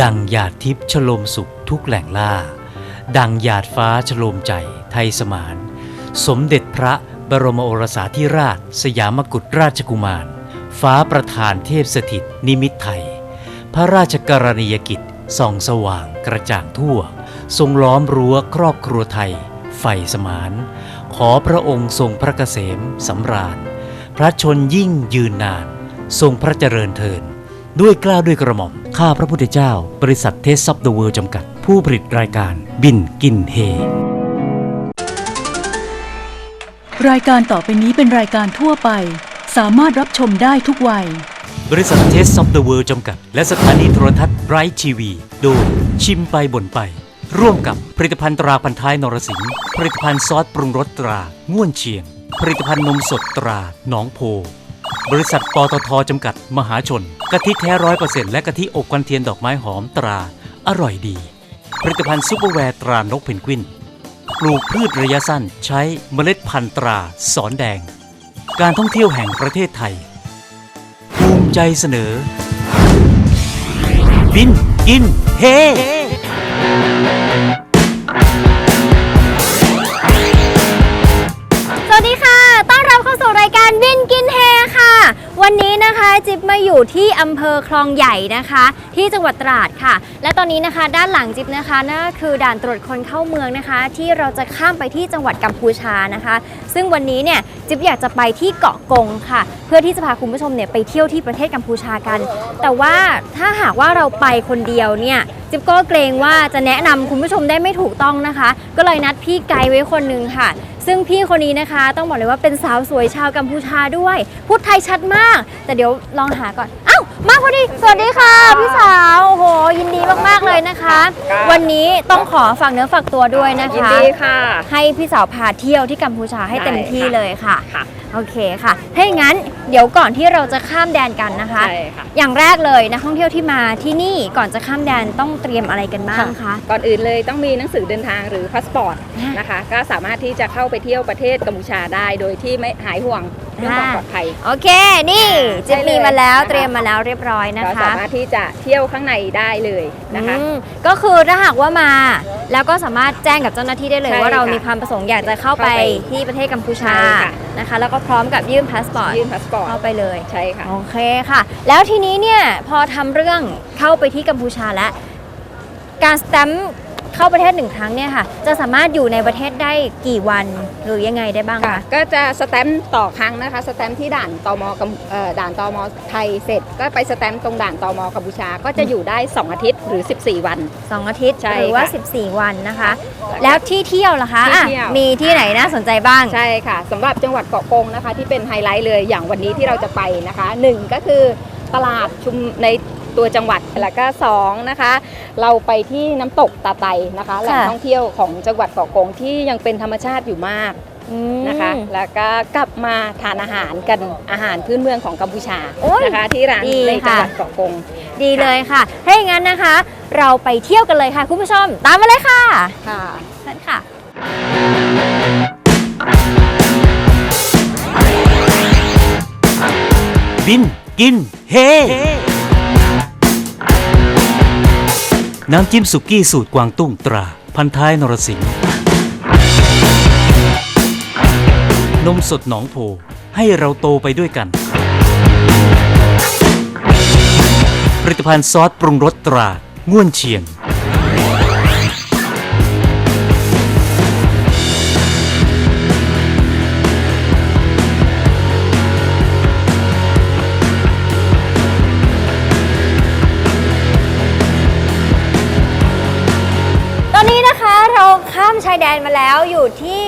ดังหยาดทิพย์ชโลมสุขทุกแหล่งล่า ดังหยาดฟ้าชโลมใจไทยสมาน สมเด็จพระบรมโอรสาธิราช สยามกุฎราชกุมาร ฟ้าประธานเทพสถิตนิมิตไทย พระราชกรณียกิจส่องสว่างกระจ่างทั่ว ทรงล้อมรั้วครอบครัวไทยไฟสมาน ขอพระองค์ทรงพระเกษมสำราญ พระชนยิ่งยืนนาน ทรงพระเจริญเทิน ด้วยเกล้าวด้วยกระหม่อม ข้าพระพุทธเจ้า บริษัทเทสซับเดอะเวิลด์จำกัด ผู้ผลิตรายการบินกินเฮ รายการต่อไปนี้เป็นรายการทั่วไป สามารถรับชมได้ทุกวัย บริษัทเทสซับเดอะเวิลด์จำกัด และสถานีโทรทัศน์ไบรท์ทีวีโดยชิมไปบ่นไป ร่วมกับผลิตภัณฑ์ตราพันท้ายนรสิงห์ผลิตภัณฑ์ซอสปรุงรสตราง่วนเชียง ผลิตภัณฑ์นมสดตราหนองโพ บริษัทปตทจำกัดมหาชน กะทิแท้ร้อยเปอร์เซ็นต์และกะทิอบควันเทียนดอกไม้หอมตรา อร่อยดี ผลิตภัณฑ์ซุปเปอร์แวร์ตรานกเพนกวิน ปลูกพืชระยะสั้นใช้เมล็ดพันธุ์ตราสอนแดง การท่องเที่ยวแห่งประเทศไทย ภูมิใจเสนอ บินกินเฮส นะคะจิ๊บมาอยู่ที่อำเภอคลองใหญ่นะคะ ที่จังหวัดตราดค่ะ และตอนนี้นะคะด้านหลังจิ๊บนะคะนั่นก็คือด่านตรวจคนเข้าเมืองนะคะ ที่เราจะข้ามไปที่จังหวัดกัมพูชานะคะ ซึ่งวันนี้เนี่ย จิ๊บอยากจะไปที่เกาะกงค่ะ เพื่อที่จะพาคุณผู้ชมเนี่ยไปเที่ยวที่ประเทศกัมพูชากัน แต่ว่าถ้าหากว่าเราไปคนเดียวเนี่ยจิ๊บก็เกรงว่าจะแนะนำคุณผู้ชมได้ไม่ถูกต้องนะคะ ก็เลยนัดพี่ไกด์ไว้คนหนึ่งค่ะ ซึ่งพี่คนนี้นะคะ ต้องบอกเลยว่าเป็นสาวสวยชาวกัมพูชาด้วย พูดไทยชัดมาก แต่เดี๋ยวลองหาก่อนอ้าวมาพอดีสวัสดีค่ะ พี่สาวโอ้โหยินดีมากๆเลยนะคะ วันนี้ต้องขอฝากเนื้อฝากตัวด้วยนะคะ ยินดีค่ะ ให้พี่สาวพาเที่ยวที่กัมพูชาให้เต็มที่เลยค่ะ ค่ะ โอเคค่ะ ถ้าอย่างนั้นเดี๋ยวก่อนที่เราจะข้ามแดนกันนะคะ ใช่ค่ะ อย่างแรกเลยนักท่องเที่ยวที่มาที่นี่ก่อนจะข้ามแดนต้องเตรียมอะไรกันบ้างคะ ก่อนอื่นเลยต้องมีหนังสือเดินทางหรือพาสปอร์ตอ่านนะคะ ก็สามารถที่จะเข้าไปเที่ยวประเทศกัมพูชาได้ โดยที่ไม่หายห่วงเรื่องความอ่าปลอดภัย โอเค นี่อ่าจิ๊บได้เลยมีมาแล้วนะคะเตรียมมาแล้วเรียบร้อยนะก็คะ สามารถที่จะเที่ยวข้างในได้เลยนะคะอืมก็คือถ้าหากว่ามา แล้วก็สามารถแจ้งกับเจ้าหน้าที่ได้เลยใช่ว่าเราค่ะมีความประสงค์อยากจะเข้าไปเข้าไปที่ประเทศกัมพูชาใช่ค่ะนะคะ แล้วก็พร้อมกับยื่นพาสปอร์ตยื่นพาสปอร์ตเข้าไปเลย ใช่ค่ะ โอเคค่ะ แล้วทีนี้เนี่ยพอทำเรื่องเข้าไปที่กัมพูชาแล้ว การสแตมป์ เข้าประเทศหนึ่งครั้งเนี่ยค่ะ จะสามารถอยู่ในประเทศได้กี่วันหรือยังไงได้บ้างค่ะคะ ก็จะสแตมป์ต่อครั้งนะคะ สแตมป์ที่ด่านตมกัมเอ่อด่านตมไทยเสร็จ ก็ไปสแตมป์ตรงด่านตมกัมพูชา ก็จะอยู่ได้ 2 อาทิตย์หรือ 14 วัน สองอาทิตย์ใช่หรือว่า ค่ะ14 วันนะคะ แล้วที่เที่ยวล่ะคะที่อะเที่ยว มีที่ไหนน่าสนใจบ้าง ใช่ค่ะสำหรับจังหวัดเกาะกงนะคะ ที่เป็นไฮไลท์เลยอย่างวันนี้ที่เราจะไปนะคะหนึ่งก็คือตลาดชุมใน ตัวจังหวัดแล้วก็สองนะคะ เราไปที่น้ำตกตาไตนะคะแหล่งท่องเที่ยวของจังหวัดเกาะกงที่ยังเป็นธรรมชาติอยู่มากอืมนะคะ แล้วก็กลับมาทานอาหารกันอาหารพื้นเมืองของกัมพูชาโอ้ยนะคะที่ร้านดีในจังหวัดค่ะเกาะกงดีเลยค่ะถ้าอย่างนั้นนะคะ เราไปเที่ยวกันเลยค่ะคุณผู้ชมตามมาเลยค่ะค่ะเชิญค่ะบินกินเฮ น้ำจิ้มสุกี้สูตรกวางตุ้งตรา พันท้ายนรสิงห์นมสดหนองโพให้เราโตไปด้วยกัน ผลิตภัณฑ์ซอสปรุงรสตราง่วนเชียง แดนมาแล้วอยู่ที่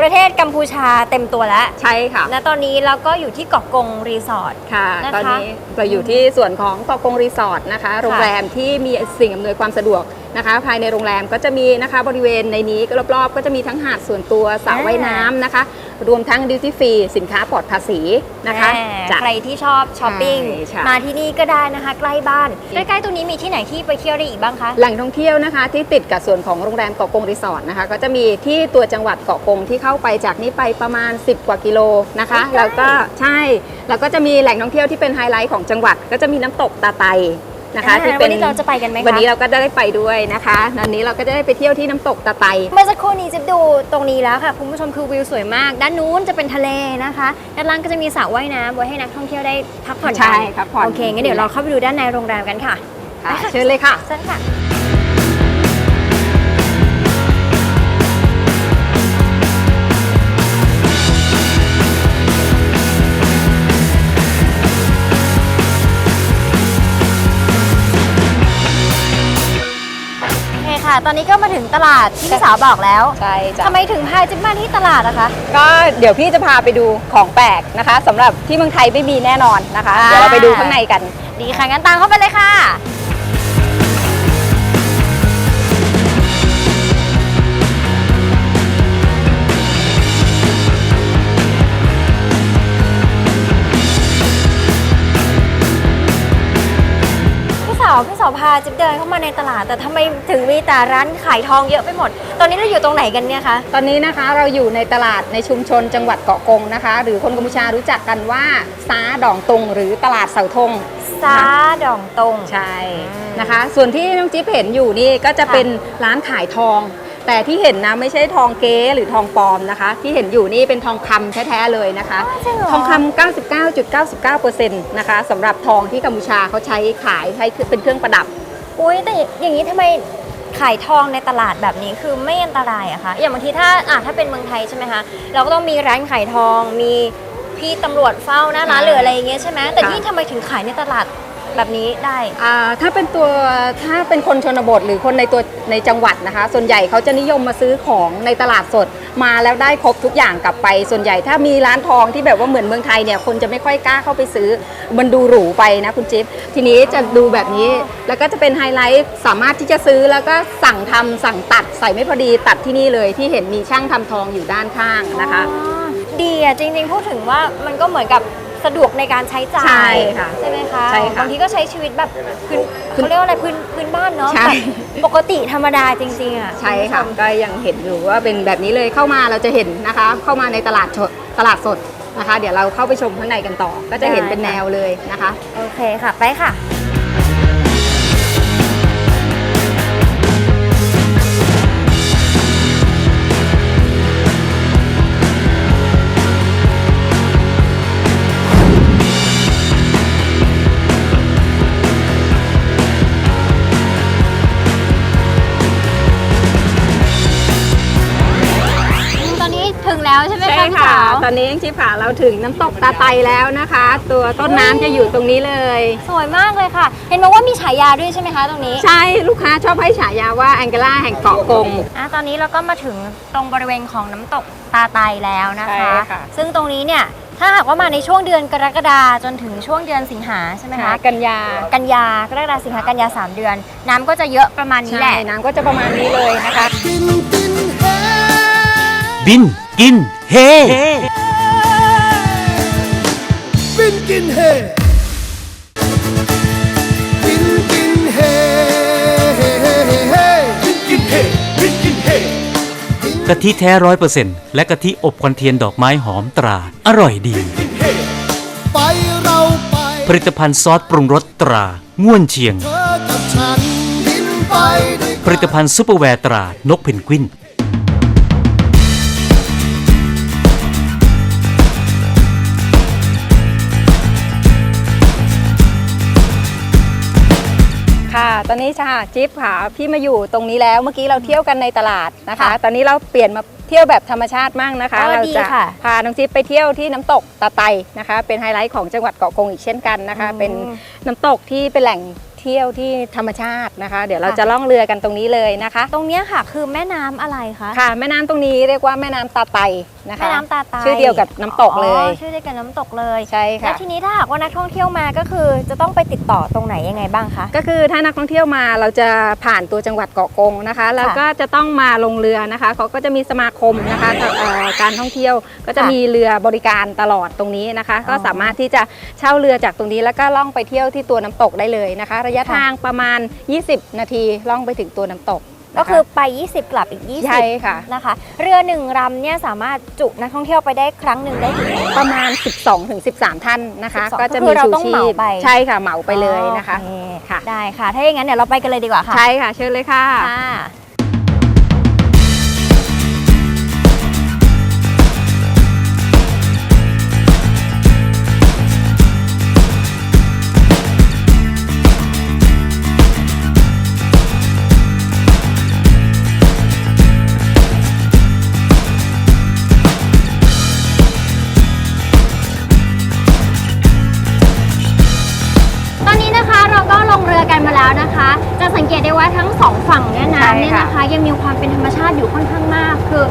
ประเทศกัมพูชาเต็มตัวแล้วใช่ค่ะ และตอนนี้เราก็อยู่ที่เกาะกงรีสอร์ทค่ะ นะคะ ตอนนี้เราอยู่ที่ส่วนของเกาะกงรีสอร์ทนะคะ โรงแรมที่มีสิ่งอำนวยความสะดวกนะคะ ภายในโรงแรมก็จะมีนะคะบริเวณในนี้ก็รอบๆ ก็จะมีทั้งหาดส่วนตัวสระอ่าว่ายน้ำนะคะ รวมทั้งดิวตี้ฟรีสินค้าปลอดภาษีนะคะแหมจ้ะ ใครที่ชอบช้อปปิ้ง ใช่ใช่ มาที่นี่ก็ได้นะคะ ใกล้บ้าน ใกล้ๆตรงนี้มีที่ไหนที่ไปเที่ยวได้อีกบ้างคะ แหล่งท่องเที่ยวนะคะ ที่ติดกับส่วนของโรงแรมเกาะกงรีสอร์ทนะคะ ก็จะมีที่ตัวจังหวัดเกาะกงที่เข้าไปจากนี้ไปประมาณ 10 กว่ากิโลนะคะใกล้ๆแล้วก็ใช่แล้วก็จะมีแหล่งท่องเที่ยวที่เป็นไฮไลท์ของจังหวัด ก็จะมีน้ำตกตาไต นะคะอ่าที่วันนี้เราจะไปกันไหมคะวันนี้เราก็ได้ไปด้วยนะคะวันนี้เราก็จะได้ไปเที่ยวที่น้ำตกตาไตเมื่อสักครู่นี้จิ๊บดูตรงนี้แล้วค่ะคุณผู้ชมคือวิวสวยมาก ด้านนู้นจะเป็นทะเลนะคะด้านล่างก็จะมีสระว่ายน้ำไว้ให้นักท่องเที่ยวได้พักผ่อนกัใช่พักผ่อนโอเคงั้นเดี๋ยวเราเข้าไปดูด้านในโรงแรมกันค่ะค่ะเชิญเลยค่ะเชิญค่ะ คค่ะ ตอนนี้ก็มาถึงตลาดที่พี่สาวบอกแล้วใช่จ้ะ ทำไมถึงพาจิ๊บมาที่ตลาดอะคะ ก็เดี๋ยวพี่จะพาไปดูของแปลกนะคะสำหรับที่เมืองไทยไม่มีแน่นอนนะคะอ่าเดี๋ยวเราไปดูข้างในกัน ดีค่ะงั้นตามเข้าไปเลยค่ะ พี่สาวพี่สาวพาจิ๊บเดินเข้ามาในตลาด แต่ทำไมถึงมีแต่ร้านขายทองเยอะไปหมด ตอนนี้เราอยู่ตรงไหนกันเนี่ยคะ ตอนนี้นะคะเราอยู่ในตลาดในชุมชนจังหวัดเกาะกงนะคะ หรือคนกัมพูชารู้จักกันว่าซาดองตุงหรือตลาดเสาธงซาดองตง ใช่นะคะ ส่วนที่น้องจิ๊บเห็นอยู่นี่ก็จะค่ะเป็นร้านขายทอง แต่ที่เห็นนะไม่ใช่ทองเก๊หรือทองปลอมนะคะ ที่เห็นอยู่นี่เป็นทองคำแท้ๆเลยนะคะอ๋อจริงเหรอทองคำ99.99%นะคะสำหรับทองที่กัมพูชาเขาใช้ขายใช้เป็นเครื่องประดับ อุ้ยแต่อย่างนี้ทำไมขายทองในตลาดแบบนี้คือไม่อันตรายอะคะอย่างบางทีถ้าอะถ้าเป็นเมืองไทยใช่ไหมคะเราก็ต้องมีร้านขายทองมีพี่ตำรวจเฝ้าหน้าร้านใช่หรืออะไรอย่างเงี้ยใช่ไหมแต่ค่ะนี่ทำไมถึงขายในตลาด แบบนี้ได้ อ่าถ้าเป็นตัวถ้าเป็นคนชนบทหรือคนในตัวในจังหวัดนะคะ ส่วนใหญ่เขาจะนิยมมาซื้อของในตลาดสด มาแล้วได้ครบทุกอย่างกลับไป ส่วนใหญ่ถ้ามีร้านทองที่แบบว่าเหมือนเมืองไทยเนี่ยคนจะไม่ค่อยกล้าเข้าไปซื้อ มันดูหรูไปนะคุณจิ๊บทีนี้จะดูแบบนี้แล้วก็จะเป็นไฮไลท์สามารถที่จะซื้อแล้วก็สั่งทำสั่งตัดใส่ไม่พอดีตัดที่นี่เลยที่เห็นมีช่างทำทองอยู่ด้านข้างนะคะ อ๋อดีอะจริง ๆ พูดถึงว่ามันก็เหมือนกับ สะดวกในการใช้จ่ายใช่ค่ะใช่ไหมคะใช่ค่ะบางทีก็ใช้ชีวิตแบบพื้นเขาเรียกว่าอะไรพื้นพื้นบ้านเนาะใช่ แบบปกติธรรมดาจริงๆอะใช่ค่ะณผู้ชมก็ยังเห็นอยู่ว่าเป็นแบบนี้เลยเข้ามาเราจะเห็นนะคะ เข้ามาในตลาดสดตลาดสดนะคะ เดี๋ยวเราเข้าไปชมข้างในกันต่อ ก็จะเห็นเป็นแนวเลยนะคะ โอเคค่ะ ไปค่ะ อนนี้ยังชิพาเราถึงน้ำตกตาไตแล้วนะคะ ตัวต้นน้ำจะอยู่ตรงนี้เลย สวยมากเลยค่ะ เห็นบอกว่ามีฉายาด้วยใช่ไหมคะตรงนี้ใช่ลูกค้าชอบให้ฉายาว่าแองเกล่าแห่งเกาะกง อะตอนนี้เราก็มาถึงตรงบริเวณของน้ำตกตาไตแล้วนะคะใช่ค่ะ ซึ่งตรงนี้เนี่ยถ้าหากว่ามาในช่วงเดือนกรกฎาจนถึงช่วงเดือนสิงหาใช่ไหมคะกันยากันยากรกฎาสิงหากันยาสามเดือน น้ำก็จะเยอะประมาณนี้แหใช่ละ น้ำก็จะประมาณนี้เลยนะคะ บินกินเฮบิ นกินเฮบินกินเฮเฮเฮเฮเฮบินกินเฮบินกินเฮกะทิแท้ร้อยเปอร์เซ็นต์และกะทิอบควันเทียนดอกไม้หอมตรา อร่อยดี ไปเราไปผลิตภัณฑ์ซอสปรุงรสตรา ง่วนเชียง เธอกับฉันบินไปด้วยผลิตภัณฑ์ซุปเปอร์แวร์ตรานกเพนกวิน ค่ะ ตอนนี้ค่ะจิ๊บค่ะพี่มาอยู่ตรงนี้แล้วเมื่อกี้เราเที่ยวกันในตลาดนะคะ ค่ะตอนนี้เราเปลี่ยนมาเที่ยวแบบธรรมชาติมั่งนะคะ อ๋อเราดีจะค่ะพาน้องจิ๊บไปเที่ยวที่น้ำตกตาไตนะคะ เป็นไฮไลท์ของจังหวัดเกาะกงอีกเช่นกันนะคะ อืม เป็นน้ำตกที่เป็นแหล่ง เที่ยวที่ธรรมชาตินะคะ เดี๋ยวเราค่ะจะล่องเรือกันตรงนี้เลยนะคะ ตรงเนี้ยค่ะคือแม่น้ำอะไรคะค่ะ แม่น้ำตรงนี้เรียกว่าแม่น้ำตาไตนะคะแม่น้ำตาไตชื่อเดียวกับน้ำตกเลยอ๋อชื่อเดียวกับน้ำตกเลยใช่แล้ค่ะวทีนี้ถ้าหากว่านักท่องเที่ยวมาก็คือ จะต้องไปติดต่อตรงไหนยังไงบ้างคะก็คือถ้านักท่องเที่ยวมาเราจะผ่านตัวจังหวัดเกาะกงนะคะ แล้วก็จะต้องมาลงเรือนะคะเขาก็จะมีสมาคมนะคะเอ่อการท่องเที่ยวก็จะค่ะมีเรือบริการตลอดตรงนี้นะคะอ๋อก็สามารถที่จะเช่าเรือจากตรงนี้แล้วก็ล่องไปเที่ยวที่ตัวน้ำตกได้เลยนะคะระยะค่ะทางประมาณ 20 นาทีล่องไปถึงตัวน้ำตกก็คือไป 20 กลับอีก 20ใช่ค่ะนะคะ เรือหนึ่งลำเนี่ยสามารถจุนักท่องเที่ยวไปได้ครั้งหนึ่งได้กี่คนประมาณ 12ถึง13 ท่านนะคะ12ก็จะก็คืมีอเราชูต้องชีเหมาพไปใช่ค่ะเหมาไปเลยนะคะโอเคค่ะได้ค่ะ ถ้าอย่างนั้นเดี๋ยวเราไปกันเลยดีกว่าค่ะ ใช่ค่ะ เชิญเลยค่ะ จะสังเกตได้ว่าทั้งสองฝั่งเนี่ยน้ำเนี่ยใช่ค่ะนะคะ ยังมีความเป็นธรรมชาติอยู่ค่อนข้างมาก คือ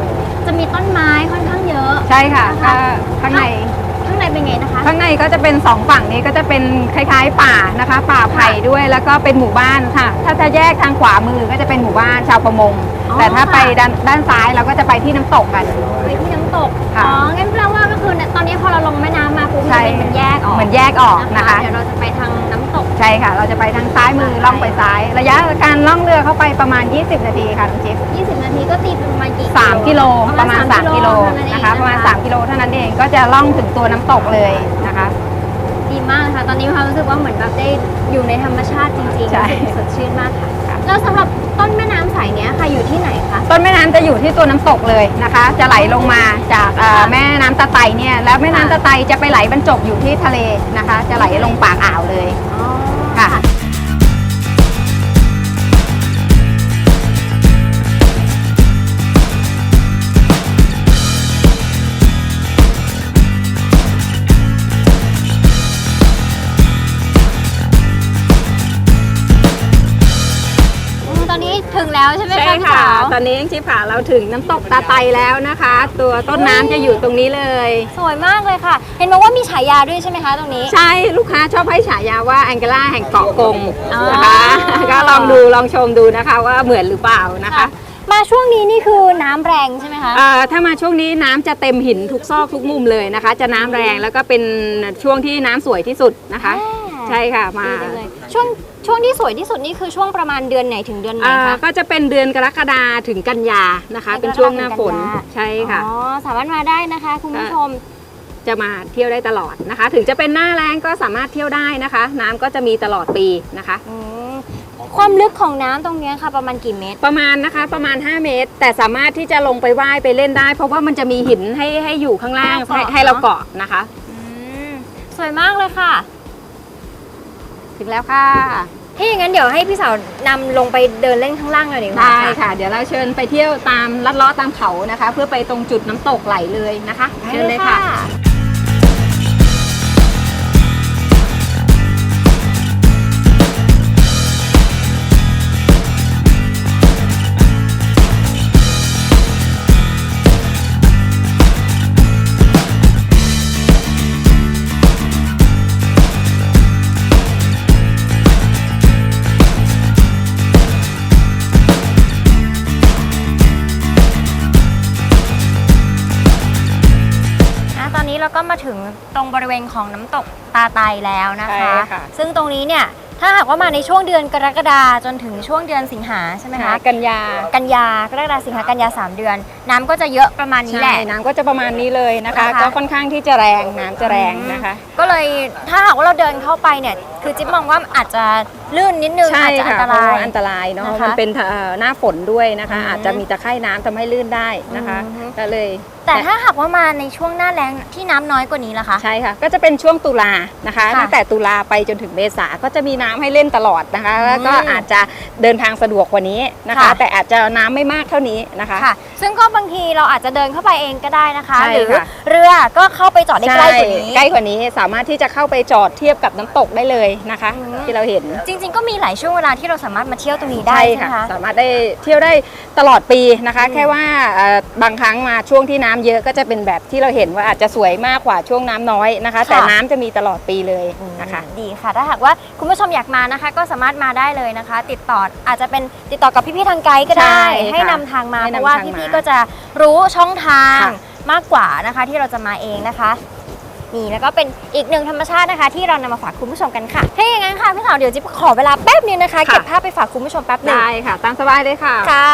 จะมีต้นไม้ค่อนข้างเยอะ ใช่ค่ะนะคะก็ข้างใน ข้างในเป็นไงนะคะข้างในก็จะเป็นสองฝั่งนี้ก็จะเป็นคล้ายๆ ป่านะคะ ป่าไผ่ด้วยแล้วก็เป็นหมู่บ้านค่ะ ถ้าจะแยกทางขวามือก็จะเป็นหมู่บ้านชาวประมงอ๋อแต่ถ้าค่ะไปด้านด้านซ้ายเราก็จะไปที่น้ำตกกัน ไปที่น้ำตกค่ะ อ๋องั้นแปลว่าก็คือตอนนี้พอเราลงแม่น้ำมาปุ๊บใช่มันเป็นแยกออกเหมือนแยกออกนะคะ เดี๋ยวเราจะไปทางน้ำ ตกใช่ค่ะ เราจะไปทางซ้ายมือล่องไปซ้าย ระยะการล่องเรือเข้าไปประมาณ 20 นาทีค่ะน้องจิ๊บ20 นาทีก็ตีเป็นประมาณกี่3กิโลประมาณ 3 กิโลเท่าเองนะคะประมาณ 3 กิโลเท่านั้นเองก็จะล่องถึงตัวน้ำตกเลยนะคะ ดีมากค่ะ ตอนนี้มีความรู้สึกว่าเหมือนแบบได้อยู่ในธรรมชาติจริงๆใช่รู้สึกสดชื่นมากค่ะ แล้วสำหรับต้นแม่น้ำสายเนี้ยค่ะอยู่ที่ไหนคะ ต้นแม่น้ำจะอยู่ที่ตัวน้ำตกเลยนะคะ จะไหลลงมาจากเอ่อแม่น้ำตะไตเนี่ยแล้วแม่น้ำตะไตจะไปไหลบรรจบอยู่ที่ทะเลนะคะ จะไหลลงปากอ่าวเลยอ๋อค่ะ แล้วใช่ไหมใช่คะพี่ค่ะ สาวตอนนี้ยังชิผ่าเราถึงน้ำตกตาไตแล้วนะคะ ตัวต้นน้ำจะอยู่ตรงนี้เลย สวยมากเลยค่ะ เห็นบอกว่ามีฉายาด้วยใช่ไหมคะตรงนี้ ใช่ลูกค้าชอบให้ฉายาว่าแองเกล่าแห่งเกาะกงอ๋อนะคะก็ลองดูลองชมดูนะคะว่าเหมือนหรือเปล่านะคะ มาช่วงนี้นี่คือน้ำแรงใช่ไหมคะ เอ่อถ้ามาช่วงนี้น้ำจะเต็มหินทุกซอกทุกมุมเลยนะคะ จะน้ำแรงแล้วก็เป็นช่วงที่น้ำสวยที่สุดนะคะ ใช่ค่ะมาดีจังเลยช่วงช่วงที่สวยที่สุดนี่คือช่วงประมาณเดือนไหนถึงเดือนไหนเอ่อคะ ก็จะเป็นเดือนกรกฎาถึงกันยานะคะเดืเป็อนนช่วงหน้าฝนกรกฎาถึงกันยา ใช่ค่ะ อ๋อสามารถมาได้นะคะ คุณผู้ชม จะมาเที่ยวได้ตลอดนะคะ ถึงจะเป็นหน้าแล้งก็สามารถเที่ยวได้นะคะ น้ำก็จะมีตลอดปีนะคะ อืมความลึกของน้ำตรงเนี้ยค่ะ ประมาณกี่เมตร ประมาณนะคะประมาณ 5 เมตร แต่สามารถที่จะลงไปว่ายไปเล่นได้ เพราะว่ามันจะมีหินให้ให้อยู่ข้างล่างให้เราเกาะให้ให้เราเนอะเกาะนะคะ อืมสวยมากเลยค่ะ ถึงแล้วค่ะถ้าอย่างนั้นเดี๋ยวให้พี่สาวนำลงไปเดินเล่นข้างล่างหน่อยดีกว่าได้ค่ะ เดี๋ยวเราเชิญไปเที่ยวตามลัดเลาะตามเขานะคะ เพื่อไปตรงจุดน้ำตกไหลเลยนะคะได้เชิญเลยค่ะอ่ มาถึงตรงบริเวณของน้ำตกตาไตแล้วนะคะ ใช่ค่ะ ซึ่งตรงนี้เนี่ยถ้าหากว่ามาในช่วงเดือนกรกฎาจนถึงช่วงเดือนสิงหาใช่ไหมคะ กันยากันยากรกฎาสิงหากันยาสามเดือน น้ำก็จะเยอะประมาณนี้แหใช่ละ น้ำก็จะประมาณนี้เลยนะคะ นะคะ ก็ค่อนข้างที่จะแรงน้ำจะแรงนะคะ ก็เลยถ้าหากว่าเราเดินเข้าไปเนี่ยคือจิ๊บมองว่าอาจจะลื่นนิดนึงใช่อาจจะอัค่ะนตเพราะรายว่าอันตรายเนาะนะคะมันเป็นเอ่อหน้าฝนด้วยนะคะอืมอาจจะมีตะไคร่น้ำทำให้ลื่นได้นะคะอือฮึก็เลย แต่ถ้าหากว่ามาในช่วงหน้าแล้งที่น้ำน้อยกว่านี้ล่ะคะใช่ค่ะ ก็จะเป็นช่วงตุลานะคะค่ะตั้งแต่ตุลาไปจนถึงเมษาก็จะมีน้ำให้เล่นตลอดนะคะ แล้วก็อืมอาจจะเดินทางสะดวกกว่านี้นะคะค่ะแต่อาจจะน้ำไม่มากเท่านี้นะคะค่ะซึ่งก็บางทีเราอาจจะเดินเข้าไปเองก็ได้นะคะใช่หรือค่ะเรือก็เข้าไปจอดได้ใกล้กว่านี้ใกล้กว่านี้สามารถที่จะเข้าไปจอดเทียบกับน้ำตกได้เลยนะคะอืมที่เราเห็นจริง ๆ ก็มีหลายช่วงเวลาที่เราสามารถมาเที่ยวตรงนี้ได้ใช่ใช่ไหมค่ะคะ สามารถได้เที่ยวได้ตลอดปีนะคะ แค่ว่าเอ่อบางครั้งมาช่วงที่น้ำเยอะก็จะเป็นแบบที่เราเห็นว่าอาจจะสวยมากกว่าช่วงน้ำน้อยนะคะ แต่น้ำจะมีตลอดปีเลยนะคะ ดีค่ะ ถ้าหากว่าคุณผู้ชมอยากมานะคะ ก็สามารถมาได้เลยนะคะ ติดต่ออาจจะเป็นติดต่อกับพี่ๆทางไกด์ก็ได้ ใช่ค่ะให้นำทางมาให้เพนำราะว่าทางมาพี่ๆก็จะรู้ช่องทางค่ะ มากกว่านะคะ ที่เราจะมาเองนะคะ นี่แล้วก็เป็นอีกหนึ่งธรรมชาตินะคะ ที่เรานำมาฝากคุณผู้ชมกันค่ะถ้าอย่างนั้นค่ะพี่สาวเดี๋ยวจิ๊บขอเวลาแป๊บนึงนะคะค่ะเก็บภาพไปฝากคุณผู้ชมแป๊บหนึงได้ค่ะตามสบายเลยค่ะค่ะ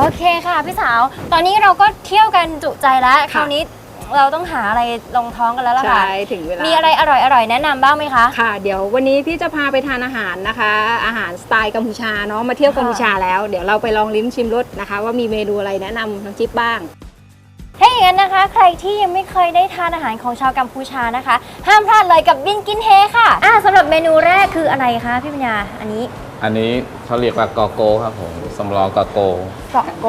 โอเคค่ะพี่สาว ตอนนี้เราก็เที่ยวกันจุใจแล้วคค่ะราวนี้เราต้องหาอะไรลงท้องกันแล้วล่ะค่ะ ใช่ถึงเวลามีมีอะไรอร่อยๆแนะนำบ้างไหมคะ ค่ะ เดี๋ยววันนี้พี่จะพาไปทานอาหารนะคะ อาหารสไตล์กัมพูชาเนาะมาเที่ยวกัมพูชาแล้ว เดี๋ยวเราไปลองลิ้มชิมรสนะคะ ว่ามีเมนูอะไรแนะนำน้องจิ๊บบ้าง ถ้าอย่างนั้นนะคะ ใครที่ยังไม่เคยได้ทานอาหารของชาวกัมพูชานะคะ ห้ามพลาดเลยกับบินกินเฮค่ะ อ่าสำหรับเมนูแรกคืออะไรคะพี่ปัญญา อันนี้ อันนี้เขาเรียกว่ากอโกครับผมสำรอกอโก เกาะโก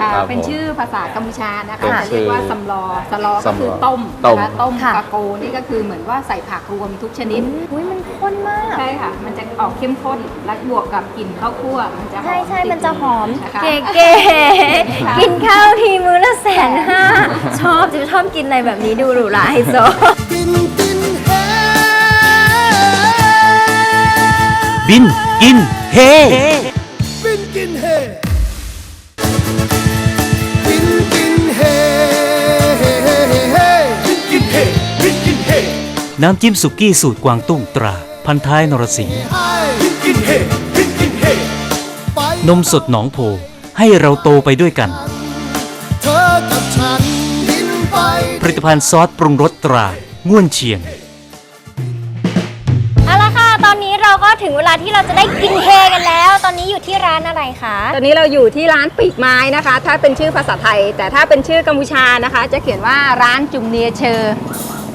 อ่าครับเป็นผมชื่อภาษากัมพูชานะคะเป็นจะเรียกว่าชื่อสำลอสำลอก็สำลอคือต้มต้ม นะคะต้มค่ะกาโกนี่ก็คือเหมือนว่าใส่ผักรวมทุกชนิด อุ้ยมันข้นมาก ใช่ค่ะ มันจะออกเข้มข้นและบวกกับกลิ่นข้าวคั่ว มันจะหอมใช่ใช่ติดมันจะหอม นะคะ เก๋ๆ กินข้าวทีมื้อละแสนห้าชอบจะชอบกินอะไรแบบนี้ดูหรูหราไฮโซกินกินเฮบิน กินเฮบินกินเฮบินกินเฮเฮเฮเฮเฮบินกินเฮบินกินเฮน้ำจิ้มสุกี้สูตรกวางตุ้งตรา พันท้ายนรสิงห์ไอบินกินเฮบินกินเฮไปนมสดหนองโพให้เราโตไปด้วยกัน เธอกับฉันบินไปผลิตภัณฑ์ซอสปรุงรสตราง่วนเชียง ถึงเวลาที่เราจะได้กินเฮกันแล้ว ตอนนี้อยู่ที่ร้านอะไรคะ ตอนนี้เราอยู่ที่ร้านปีกไม้นะคะ ถ้าเป็นชื่อภาษาไทย แต่ถ้าเป็นชื่อกัมพูชานะคะ จะเขียนว่าร้านจุมเนียเชอร์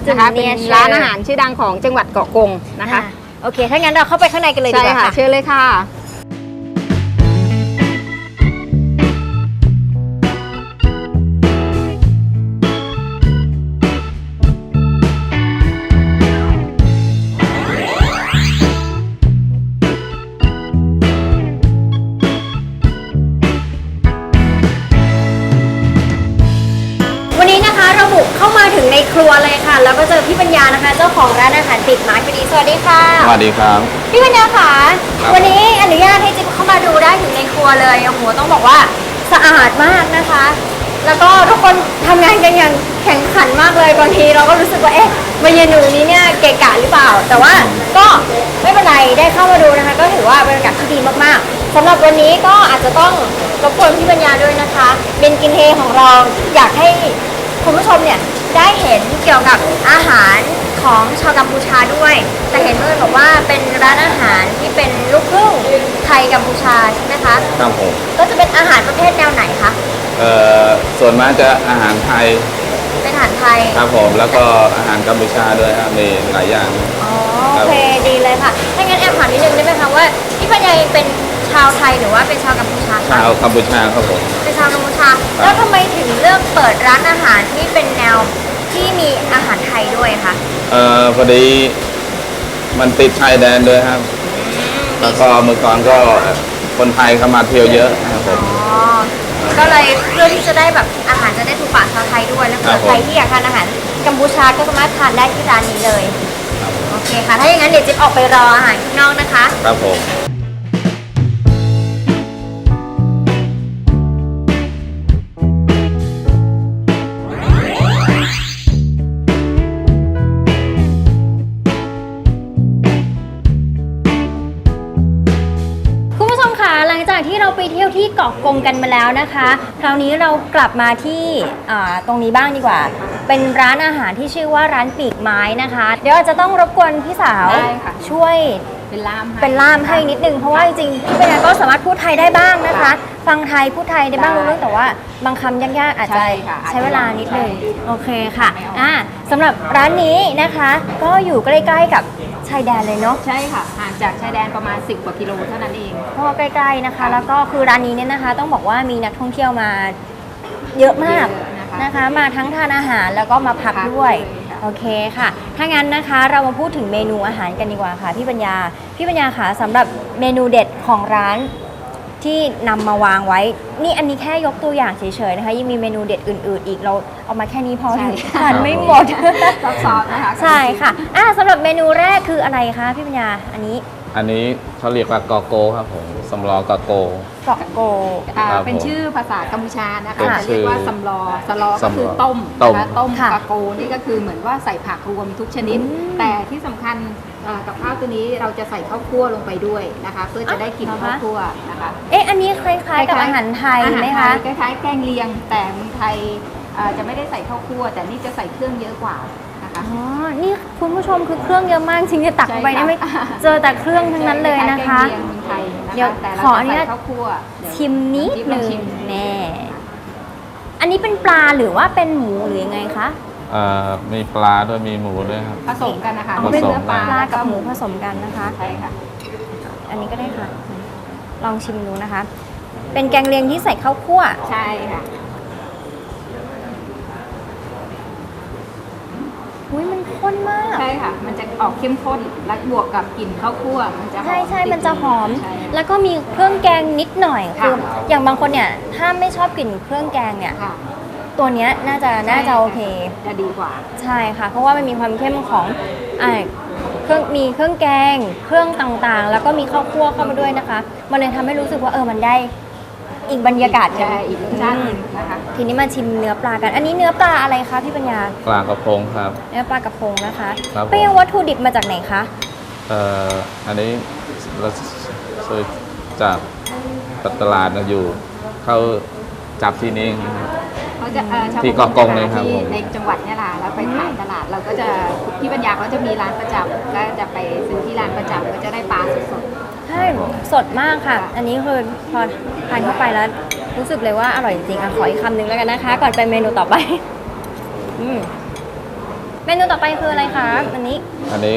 นะคะจุมเนีเป็นยเชอร์ ร้านอาหารชื่อดังของจังหวัดเกาะกงนะคะ อ่โอเค ถ้างั้นเราเข้าไปข้างในกันเลยดีใช่กว่าค่ะ ค่ะ เชิญเลยค่ะ ครัวเลยค่ะ แล้วก็เจอพี่ปัญญานะคะ เจ้าของร้านอาหารติดไม้พอดีสวัสดีค่ะ สวัสดีครับ พี่ปัญญาค่ะครับ วันนี้อนุญาตให้จิ๊บเข้ามาดูได้ถึงในครัวเลยโอ้โหต้องบอกว่าสะอาดมากนะคะ แล้วก็ทุกคนทำงานกันอย่างแข่งขันมากเลยบางทีเราก็รู้สึกว่าเอ๊ะมายืนอยู่ตรงนี้เนี่ยเกะกะหรือเปล่า แต่ว่าก็ไม่เป็นไรได้เข้ามาดูนะคะ ก็ถือว่าเป็นบรรยากาศที่ดีมากๆสำหรับวันนี้ก็อาจจะต้องรบกวนพี่ปัญญาด้วยนะคะเบนกินเฮของเราอยากให้ คุณผู้ชมเนี่ยได้เห็นเกี่ยวกับอาหารของชาวกัมพูชาด้วย แต่เห็นเมื่อบอกว่าเป็นร้านอาหารที่เป็นลูกครึ่งไทยกัมพูชาใช่ไหมคะครับผมก็จะเป็นอาหารประเภทแนวไหนคะเอ่อส่วนมากจะอาหารไทยเป็นอาหารไทยครับผมแล้วก็อาหารกัมพูชาด้วยครับมีหลายอย่างอ๋อโอเคดีเลยค่ะถ้างั้นแอบถามนิดนึงได้ไหมคะว่าพี่ปัญญาเองเป็น ชาวไทยหรือว่าเป็นชาวกัมพูชาคะชาวกัมพูชาครับผม เป็นชาวกัมพูชาแล้วทำไมถึงเลือกเปิดร้านอาหารที่เป็นแนวที่มีอาหารไทยด้วยคะเอ่อพอดีมันติดชายแดนด้วยครับ แล้วก็เมื่อก่อนก็คนไทยเข้ามาเที่ยวเยอะนะครับผม อ๋อก็เลยเพื่อที่จะได้แบบอาหารจะได้ถูกปากชาวไทยด้วยแล้วครัเผื่บอผม ใครที่อยากทานอาหารกัมพูชาก็สามารถทานได้ที่ร้านนี้เลยโอเคค่ะถ้าอย่างนั้นเดี๋ยวจิ๊บออกไปรออาหารข้างนอกนะคะ ครับผม ไปเที่ยวที่เกาะกงกันมาแล้วนะคะ คราวนี้เรากลับมาที่อ่าตรงนี้บ้างดีกว่า เป็นร้านอาหารที่ชื่อว่าร้านปีกไม้นะคะ เดี๋ยวอาจจะต้องรบกวนพี่สาวได้ค่ะ ช่วย เป็นล่ามให้ เป็นล่ามให้นิดนึงเพราะว่าจริงๆพี่ปัญญาก็สามารถพูดไทยได้บ้างนะคะ ค่ะฟังไทยพูดไทยได้บ้างได้รู้เรื่องแต่ว่าบางคำยากๆอาจจะใช่ค่ะใช้เวลานิดนึงใช่โอเคค่ะไม่ออก อ่าสำหรับร้านนี้นะคะ ก็อยู่ใกล้ๆกับชายแดนเลยเนาะ ใช่ค่ะห่างจากชายแดนประมาณ 10 กว่ากิโลเท่านั้นเอง ก็ใกล้ๆนะคะ แล้วก็คือร้านนี้เนี่ยนะคะ ต้องบอกว่ามีนักท่องเที่ยวมาเยอะมากเยอะนะคะ นะคะนะคะมาทั้งทานอาหารแล้วก็มาพักพักด้วยด้วยค่ะ โอเคค่ะ ถ้างั้นนะคะเรามาพูดถึงเมนูอาหารกันดีกว่าค่ะพี่ปัญญา พี่ปัญญาค่ะสำหรับเมนูเด็ดของร้านที่นำมาวางไว้ นี่อันนี้แค่ยกตัวอย่างเฉยๆนะคะ ยังมีเมนูเด็ดอื่น ๆ อีกเราเอามาแค่นี้พอใช่ถึงทานไม่หมดซอฟๆนะคะ ใช่ค่ะอะสำหรับเมนูแรกคืออะไรคะพี่ปัญญา อันนี้ อันนี้เขาเรียกว่ากอโกครับผมสำรอกอโก เกาะโก อ่าครับเป็นผมชื่อภาษากัมพูชานะคะเป็นจะเรียกว่าชื่อสำลอสำลอก็คือสำลอต้มต้ม นะคะต้มค่ะกาโกนี่ก็คือเหมือนว่าใส่ผักรวมทุกชนิดแต่ที่สำคัญเอ่อกับข้าวตัวนี้เราจะใส่ข้าวคั่วลงไปด้วยนะคะ เพื่อจะได้กลิ่นเหรอคะ ข้าวคั่วนะคะเอ๊ะอันนี้คล้ายๆกับอาหารไทยไหมคะ อาหารไทยคล้ายๆแกงเลียง แต่เมืองไทยเอ่อจะไม่ได้ใส่ข้าวคั่ว แต่นี่จะใส่เครื่องเยอะกว่า นะคะ อ๋อ นี่คุณผู้ชมคือเครื่องเยอะมากจริงจะตักใช่ไปได้ไม่ค่ะเจอแต่เครื่องทั้งนั้นเลยนะคะแกงเลียงเมืองไทยนะเดี๋ยวคะแต่เราขออจะนุใส่ญาตข้าวคั่วเดี๋ยว ชิมนิดจิ๊บหลองนึ่งชิม แน่อันนี้เป็นปลาหรือว่าเป็นหมูหรือยังไงคะเอ่อมีปลาด้วยมีหมูด้วยครับ ผสมกันนะคะผสมเป็นเนื้อปลาปลากับหมูผสมกันนะคะ ใช่ค่ะ อันนี้ก็ได้ค่ะ ลองชิมดูนะคะ เป็นแกงเลียงที่ใส่ข้าวคั่ว ใช่ค่ะ อุ้ยมัน ข้นมาก ใช่ค่ะ มันจะออกเข้มข้น และบวกกับกลิ่นข้าวคั่ว มันจะหอมใช่ใช่ติดมันจะหอม ใช่ แล้วก็มีเครื่องแกงนิดหน่อยค่ะ คืออย่างบางคนเนี่ยถ้าไม่ชอบกลิ่นเครื่องแกงเนี่ยค่ะตัวเนี้ยน่าจะน่าจะโอเค จะดีกว่า ใช่ค่ะ เพราะว่ามันมีความเข้มของอ่าเครื่องมีเครื่องแกง เครื่องต่างๆ แล้วก็มีข้าวคั่วเข้ามาด้วยนะคะ มันเลยทำให้รู้สึกว่าเออมันได้ อีกบรรยากาศหนึ่งใช่อีกรสชาติหนึ่งนะคะ ทีนี้มาชิมเนื้อปลากัน อันนี้เนื้อปลาอะไรคะพี่ปัญญา ปลากระพงครับ เนื้อปลากระพงนะคะครับผม เปรี้ยววัตถุดิบมาจากไหนคะ เอ่ออันนี้เราซื้อจากตลาดนะอยู่ เขาจับที่นี่ครับเขาจะเอ่อชาวที่ประมเกาะกงเลยครับที่ผม ในจังหวัดเนี่ยแหละแล้วไปขายตลาดเราก็จะพี่ปัญญาเขาจะมีร้านประจำก็จะไปซื้อที่ร้านประจำก็จะได้ปลาสดใช่ สดมากค่ะ อันนี้คือพอทานเข้าไปแล้ว รู้สึกเลยว่าอร่อยจริงๆอะขออีกคำหนึ่งแล้วกันนะคะ ก่อนไปเมนูต่อไปอืมเมนูต่อไปคืออะไรคะอันนี้อันนี้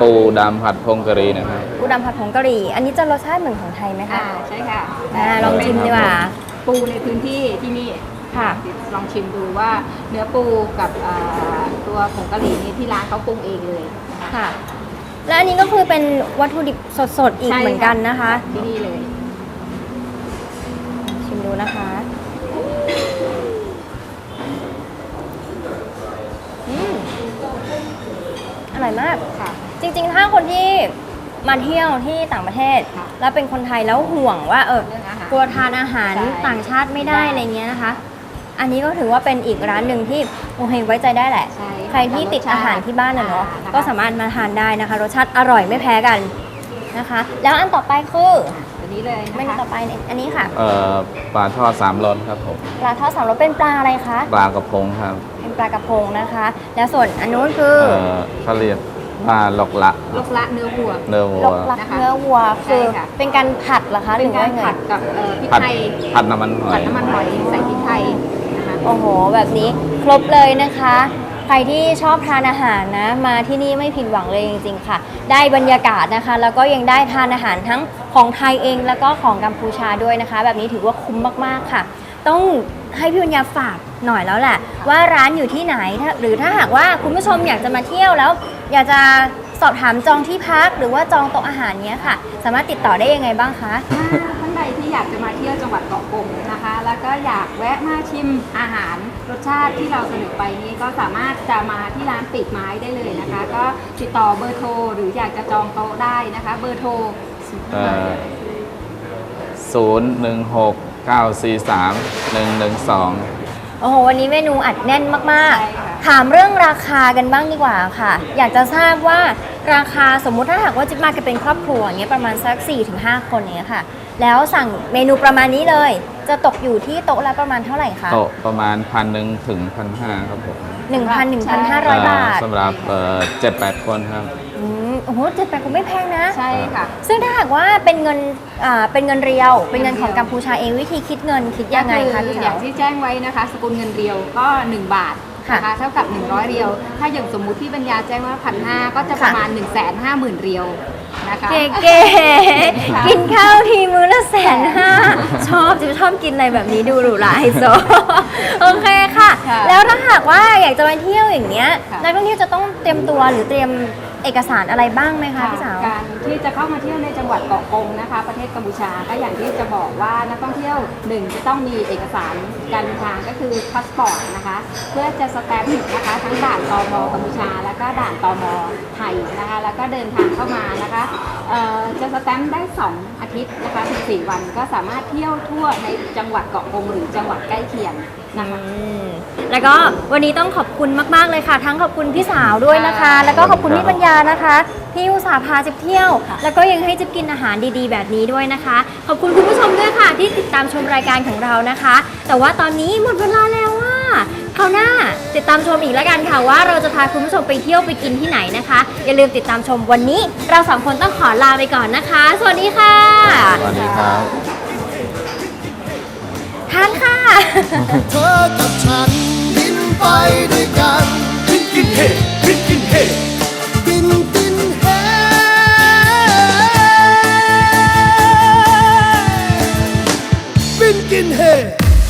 ปูดำผัดพงกะหรี่นะครับอูดำผัดผงกะหรี่ อันนี้จะรสชาติเหมือนของไทยไหมๆคะอ่าใช่ค่ะอ่าลองชิมดีกว่าปูในพื้นที่ที่นี่ค่ะ ลองชิมดูว่าเนื้อปูกับเอ่อตัวผงกะหรี่นี้ที่ร้านเขาปรุงเองเลยค่ะ และอันนี้ก็คือเป็นวัตถุดิบสดๆอีกใช่เหมือนกันนะคะ ที่นี่เลย ชิมดูนะคะ อืมอร่อยมาก ค่ะ จริงๆ ถ้าคนที่มาเที่ยวที่ต่างประเทศ ค่ะแล้วเป็นคนไทยแล้วห่วงว่าเออเรื่องอาหารกลัวทานอาหารใช่ต่างชาติไม่ได้ได้อะไรเงี้ยนะคะ อันนี้ก็ถือว่าเป็นอีกร้านหนึ่งที่โอเคไว้ใจได้แหละ ใช่ใครที่ติดอาหารที่บ้านน่ะเนาะอ่านะคะก็สามารถมาทานได้นะคะ รสชาติอร่อยไม่แพ้กันนะคะ แล้วอันต่อไปคือตัวนี้เลยเมนะนูคะต่อไปเนี่ยอันนี้ค่ะเอ่อปลาทอดสามรสครับผมปลาทอดสามรสเป็นปลาอะไรคะปลากระพงครับเป็นปลากระพงนะคะ แล้วส่วนอันนู้นคือเอ่อเขาเรียกปลาหลอกละลูกละเนื้อวัว เนื้อวัลวกลักนะคะเนื้อวัวคือใช่ค่ะ เป็นการผัดเหรอคะหเป็รืนอการว่าไงผัดกับเอ่อพริกผัดไทยผัดน้ำมันหอผัยดน้ำมันหอยใส่พริกไทยนะคะ โอ้โห แบบนี้ครบเลยนะคะ ใครที่ชอบทานอาหารนะ มาที่นี่ไม่ผิดหวังเลยจริงๆค่ะ ได้บรรยากาศนะคะ แล้วก็ยังได้ทานอาหารทั้งของไทยเองแล้วก็ของกัมพูชาด้วยนะคะ แบบนี้ถือว่าคุ้มมากๆค่ะ ต้องให้พี่ปัญญาฝากหน่อยแล้วแหละว่าร้านอยู่ที่ไหนถ้าหรือถ้าหากว่าคุณผู้ชมอยากจะมาเที่ยวแล้ว อยากจะสอบถามจองที่พักหรือว่าจองโต๊ะอาหารเนี้ยค่ะ สามารถติดต่อได้ยังไงบ้างคะ ท่านใดที่อยากจะมาเที่ยวจังหวัดเกาะกงนะคะ แล้วก็อยากแวะมาชิมอาหารรสชาติที่เราเสนอไปนี้ก็สามารถจะมาที่ร้านปีกไม้ได้เลยนะคะ ก็ติดต่อเบอร์โทรหรืออยากจะจองโต๊ะได้นะคะ เบอร์โทรศูนย์หนึ่งหกเก้าสี่สามหนึ่งหนึ่งสองโอ้โห วันนี้เมนูอัดแน่นมากใช่ค่ะๆถามเรื่องราคากันบ้างดีกว่าค่ะ อยากจะทราบว่าราคาสมมุติถ้าหากว่าจิ๊บมากันเป็นครอบครัวอย่างเงี้ยประมาณสัก 4-5 คนเนี้ยค่ะ แล้วสั่งเมนูประมาณนี้เลย จะตกอยู่ที่โต๊ะละประมาณเท่าไหร่คะโต๊ะประมาณพันหนึ่งถึงพันห้าครับผม1,000-1,500บาทสำหรับเจ็ดแปดคนครับอืมโอ้โหเจ็ดแปดก็ไม่แพงนะ ใช่ค่ะ ซึ่งถ้าหากว่าเป็นเงินอ่าเป็นเงินเรียว เป็นเงินของกัมพูชาเองวิธีคิดเงินคิดยังไงคะก็พี่อสาย่าวงที่แจ้งไว้นะคะ สกุลเงินเรียวก็ 1 บาทค่ะนะคะเท่ากับ 100 เรียว ถ้าอย่างสมมุติที่บรรยาแจ้งว่าพันห้าก็จะประมาณ 1 5 0 0 0 0 0เรียว นะคะ เก๋ๆกินข้าวทีมื้อละแสนห้าชอบจะชอบกินอะไรแบบนี้ดูหรูหราไฮโซโอเคค่ะ ค่ะแล้วถ้าหากว่าอยากจะมาเที่ยวอย่างเนี้ยค่ะ นักท่องเที่ยวจะต้องเตรียมตัวหรือเตรียม เอกสารอะไรบ้างไหมคะพี่สาว การที่จะเข้ามาเที่ยวในจังหวัดเกาะกงนะคะ ประเทศกัมพูชาก็อย่างที่จะบอกว่านักท่องเที่ยวหนึ่งจะต้องมีเอกสารการเดินทางก็คือพาสปอร์ตนะคะ เพื่อจะสแตมป์นะคะทั้งด่านตมกัมพูชา แล้วก็ด่านตมไทยนะคะ แล้วก็เดินทางเข้ามานะคะเอ่อจะสแตมป์ได้ 2 อาทิตย์นะคะ14วันก็สามารถเที่ยวทั่วในจังหวัดเกาะกงหรือจังหวัดใกล้เคียง นะคะอืมแล้วก็วันนี้ต้องขอบคุณมาก ๆ เลยค่ะ ทั้งขอบคุณพี่สาวด้วยนะคะค่ะแล้วก็ขอบคุณพี่ปัญญานะคะที่อุตส่าห์พาจิ๊บเที่ยว แล้วก็ยังให้จิ๊บกินอาหารดี ๆ แบบนี้ด้วยนะคะ ขอบคุณคุณผู้ชมด้วยค่ะ ที่ติดตามชมรายการของเรานะคะ แต่ว่าตอนนี้หมดเวลาแล้วว่าคราวหน้าติดตามชมอีกแล้วกันค่ะว่าเราจะพาคุณผู้ชมไปเที่ยวไปกินที่ไหนนะคะ อย่าลืมติดตามชมวันนี้ เราสองคนต้องขอลาไปก่อนนะคะ สวัสดีค่ะสวัสดีครับ ทานค่ะ เธอกับฉันบินไปด้วยกันบินกินเฮบินกินเฮบินบินเฮบินกินเฮ